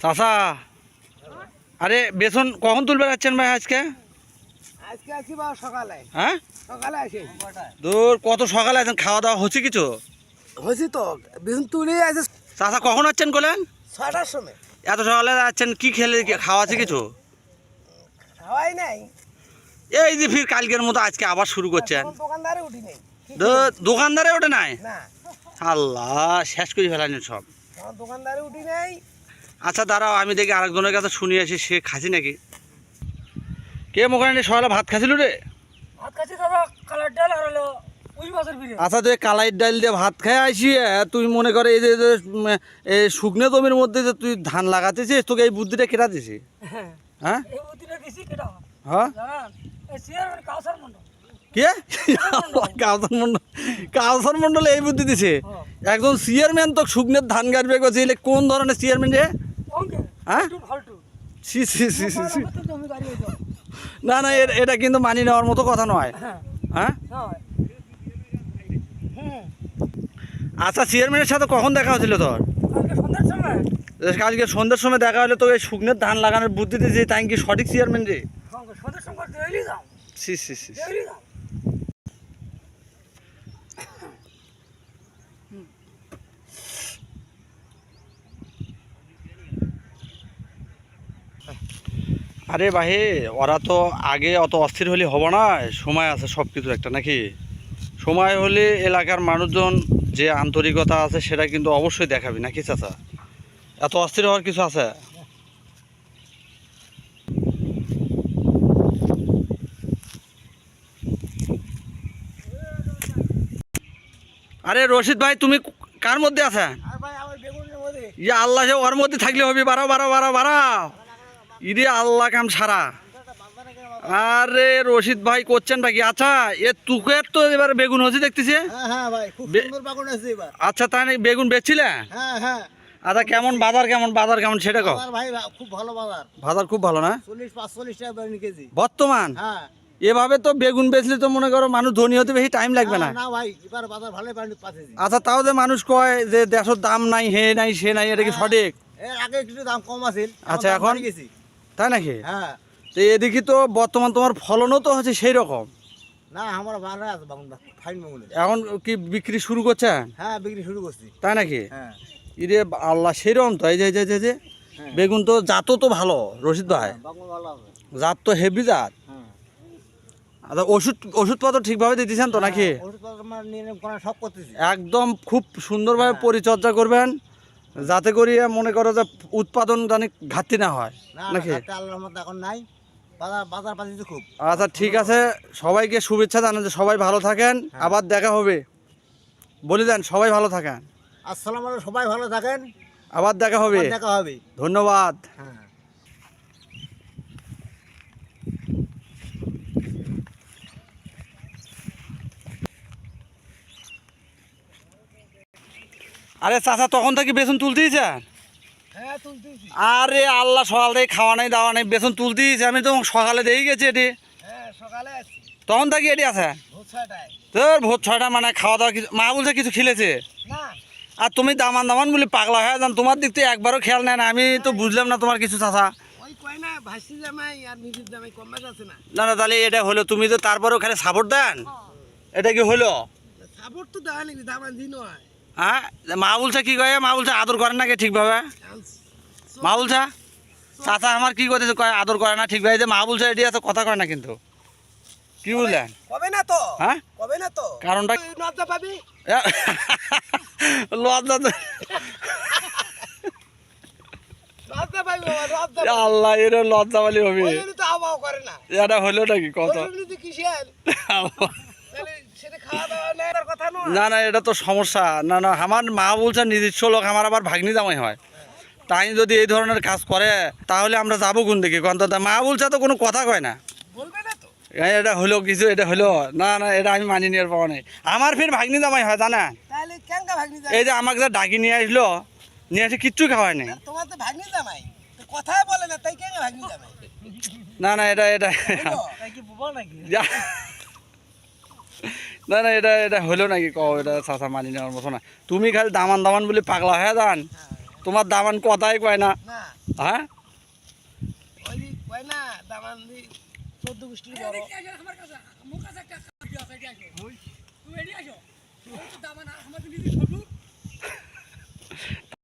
চাষা আরে বেসন কখন তুলবে যাচ্ছেন ভাই আজকে? আজকে আছি বা সকালে। হ্যাঁ? সকালে আসি। দূর কত সকালে আছেন? খাওয়া দাওয়া হচ্ছে কিছু? হয়েছি তো বিছুন তুলে আছে। চাষা কখন যাচ্ছেন বলেন ছটার সময়। এত সকালে যাচ্ছেন কি খেলে খাওয়া আছে কিছু? খাওয়াই নাই। এই যে ফির কালকের মতো আজকে আবার শুরু করছেন কোন দোকানদারে উঠি নেই। দূর, দোকানদারে ওটা নাই? আল্লাহ শেষ করে ফেলানি সব। দোকানদারে উঠি নাই। আচ্ছা দাঁড়াও আমি দেখি আরেকজনের কাছে শুনি আসি সে খাসি নাকি? কে মোখানে সকালে ভাত খাছিল রে? ভাত খাচ্ছি দাদা কালার ডাল আর হলো উই মাছের বিরিয়ানি। আচ্ছা তুই কালাই ডাল দিয়ে ভাত খাই আসি তুই মনে করে এই যে এই শুকনো জমির মধ্যে যে তুই ধান লাগাতেছিস তোকে এই বুদ্ধিটা কেটা দিছি। হ্যাঁ। হ্যাঁ? মন্ডল কে? কাউসার মন্ডল কাউসার মন্ডল এই বুদ্ধি দিছে। একজন চেয়ারম্যান তো শুকনের ধান গাড়বে কোন ধরনের চেয়ারম্যান রে? হ্যাঁ? C C C C C তো জমি বাড়ি হইতো না না এটা কিন্তু মানি নেওয়ার মতো কথা নয়। হ্যাঁ। হ্যাঁ? আচ্ছা চেয়ারম্যানের সাথে কখন দেখা হয়েছিল তোর? কালকে সন্ধ্যার সময়। দেখা হলে তো এই শুকনের ধান লাগানোর বুদ্ধি দিয়েছে। তাই কি সঠিক চেয়ারম্যান রে সি সি সি আরে ভাই ওরা তো আগে অত অস্থির হলে হব না সময় আছে সব কিছু একটা নাকি? সময় হলে এলাকার মানুষজন যে আন্তরিকতা আছে সেটা কিন্তু অবশ্যই দেখাবি নাকি চাচা? এত অস্থির হওয়ার কিছু আছে? আরে রশিদ ভাই তুমি কার মধ্যে আছে ইয়া আল্লাহ ওর মধ্যে থাকলে হবে বাড়াও বাড়াও বাড়াও বাড়াও। ইরে আল্লাহ কাম সারা। আরে রশিদ ভাই করছেন নাকি? আচ্ছা এ তুকে তো এবার বেগুন হচ্ছে দেখতেছি। হ্যাঁ হ্যাঁ আছে আচ্ছা তাই নাকি বেগুন বেচছিলে? হ্যাঁ হ্যাঁ। আচ্ছা কেমন বাজার কেমন বাজার কেমন সেটা বাজার ভাই খুব ভালো বাজার। বাজার খুব ভালো না? চল্লিশ পাঁচচল্লিশ টাকা কেজি। বর্তমান? হ্যাঁ। এভাবে তো বেগুন বেচলে তো মনে করো মানুষ ধনী হতে বেশি টাইম লাগবে না। আচ্ছা তাও যে মানুষ কয় যে দেশের দাম নাই হে নাই সে নাই এটা কি সঠিক? আগে কিছু দাম কম আছিল আচ্ছা, এখন? তাই নাকি? হ্যাঁ। তো এদিকে তো বর্তমান তোমার ফলনও তো হচ্ছে সেই রকম না আমার ভালো আছে ফাইন বাগুন। এখন কি বিক্রি শুরু করছেন হ্যাঁ বিক্রি শুরু করছি। তাই নাকি? হ্যাঁ। ইরে আল্লাহ সেরকম তো। এই যে যে- যে হ্যাঁ। বেগুন তো জাতও তো ভালো রশিদ ভাই। ভালো জাত তো হেভি জাত। হ্যাঁ। আচ্ছা ওষুধ ওষুধপত্র ঠিকভাবে দিতেছেন তো নাকি? মানে একদম খুব সুন্দরভাবে হ্যাঁ। পরিচর্যা করবেন। যাতে করিয়া মনে করো যে উৎপাদন জানি ঘাটতি না হয় নাকি? এখন নাই। খুব। আচ্ছা ঠিক আছে সবাইকে শুভেচ্ছা জানান যে সবাই ভালো থাকেন হ্যাঁ। আবার দেখা হবে। বলে দেন সবাই ভালো থাকেন। আসসালাম আলাইকুম সবাই ভালো থাকেন। আবার দেখা হবে। দেখা হবে। ধন্যবাদ হ্যাঁ আরে চাচা তখন থেকে বেসন তুলতেই যান হ্যাঁ আরে আল্লাহ সকাল থেকে খাওয়া নেই দাওয়া নেই বেসন তুলতেইছে আমি তো সকালে দেখে গেছি এটি। হ্যাঁ তখন থেকে এটি আছে? তোর ভোর ছয়টা মানে খাওয়া দাওয়া কিছু মা বলছে কিছু খেলেছে? আর তুমি দামান দামান বলে পাগলা হয়ে যান তোমার দিক থেকে একবারও খেয়াল নেয় না। আমি তো বুঝলাম না তোমার কিছু চাচা। না না? না তাহলে এটা হলো তুমি তো তারপরেও খালি সাপোর্ট দেন? এটা কি হলো? সাপোর্ট তো দেওয়া নাকি দামান দিন হয়। হ্যাঁ? মা বলছে কি কয়ে? মা বলছে আদর করে না কে ঠিকভাবে? মা বলছে চাচা আমার কি করতেছে কয়? আদর করে না ঠিকভাবে? যে মা বলছে এটি এত কথা কয় না কিন্তু। কি বুঝলেন কবে না তো? হ্যাঁ? কবে না তো? কারণটা লজ্জা পাবি? লজ্জা তো আল্লাহ এর লজ্জা বলি হবে। করে এটা হলো নাকি কত কিসের? না না এটা তো সমস্যা। না না আমার মা বলছে নিজস্ব লোক আমার আবার ভাগ্নি জামাই হয়। তাই যদি এই ধরনের কাজ করে তাহলে আমরা যাব কোন দিকে? কন্ত মা বলছে তো কোনো কথা কয় না। বলবে না তো। এ, এটা হলো কিছু এটা হলো। না না এটা আমি মানি নিয়ে পাওয়া নেই। আমার ফির ভাগ্নি জামাই হয় জানা? তাহলে কেন ভাগ্নি এই যে আমাকে যা ডাকি নিয়ে আসলো নিয়ে এসে কিচ্ছু খাওয়ায় নাই। তোমার তো ভাগ্নি জামাই। তো কথাই বলে না তাই কেন না না এটা এটা। না না এটা এটা হলো নাকি? ক এটা চাষা মানি নেওয়ার মতো না। তুমি খালি দামান দামান বলে পাগলা হ্যাঁ দান তোমার দামান কথাই কয় না। হ্যাঁ